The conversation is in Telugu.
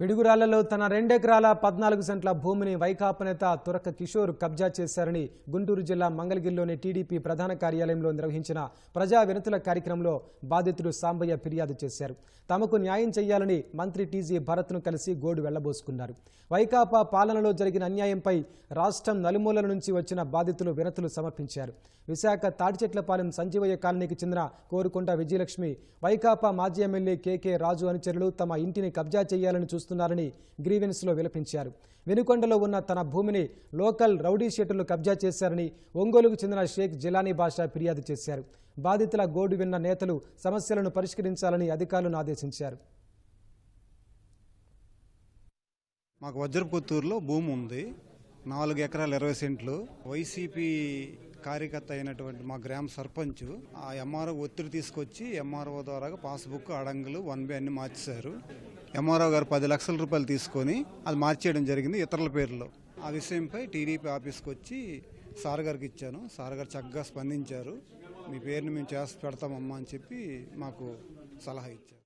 పిడుగురాళ్ళలో తన రెండెకరాల పద్నాలుగు సెంట్ల భూమిని వైకాపా నేత తురక కిషోర్ కబ్జా చేశారని గుంటూరు జిల్లా మంగళగిరిలోని టీడీపీ ప్రధాన కార్యాలయంలో నిర్వహించిన ప్రజా వినతుల కార్యక్రమంలో బాధితుడు సాంబయ్య ఫిర్యాదు చేశారు. తమకు న్యాయం చేయాలని మంత్రి టీజీ భరత్ను కలిసి గోడు వెళ్ళబోసుకున్నారు. వైకాపా పాలనలో జరిగిన అన్యాయంపై రాష్ట్రం నలుమూలల నుంచి వచ్చిన బాధితులు వినతులు సమర్పించారు. విశాఖ తాడిచెట్లపాలెం సంజీవయ్య కాలనీకి చెందిన కోరుకుంట విజయలక్ష్మి వైకాపా మాజీ ఎమ్మెల్యే కేకే రాజు అనుచరులు తమ ఇంటిని కబ్జా చేయాలని చూసి చూస్తున్నారని గ్రీవెన్స్లో విలపించారు. వెనుకొండలో ఉన్న తన భూమిని లోకల్ రౌడీ షీటర్లు కబ్జా చేశారని ఒంగోలుకు చెందిన షేక్ జిలానీ బాషా ఫిర్యాదు చేశారు. బాధితుల గోడు విన్న నేతలు సమస్యలను పరిష్కరించాలని అధికారులను ఆదేశించారు. మాకు వజ్రపుత్తూరులో భూమి ఉంది. నాలుగు ఎకరాల ఇరవై సెంట్లు. వైసీపీ కార్యకర్త అయినటువంటి మా గ్రామ సర్పంచ్ ఆ ఎంఆర్ఓ ఒత్తిడి తీసుకొచ్చి ఎంఆర్ఓ ద్వారా పాస్బుక్ అడంగులు వన్ బై అన్ని మార్చేశారు. ఎంఆర్ఓ గారు పది లక్షల రూపాయలు తీసుకొని అది మార్చేయడం జరిగింది ఇతరుల పేర్లో. ఆ విషయంపై టీడీపీ ఆఫీస్కి వచ్చి సార్ గారికి ఇచ్చాను. సార్ గారు చక్కగా స్పందించారు. మీ పేరుని మేము చేసి పెడతామమ్మా అని చెప్పి మాకు సలహా ఇచ్చారు.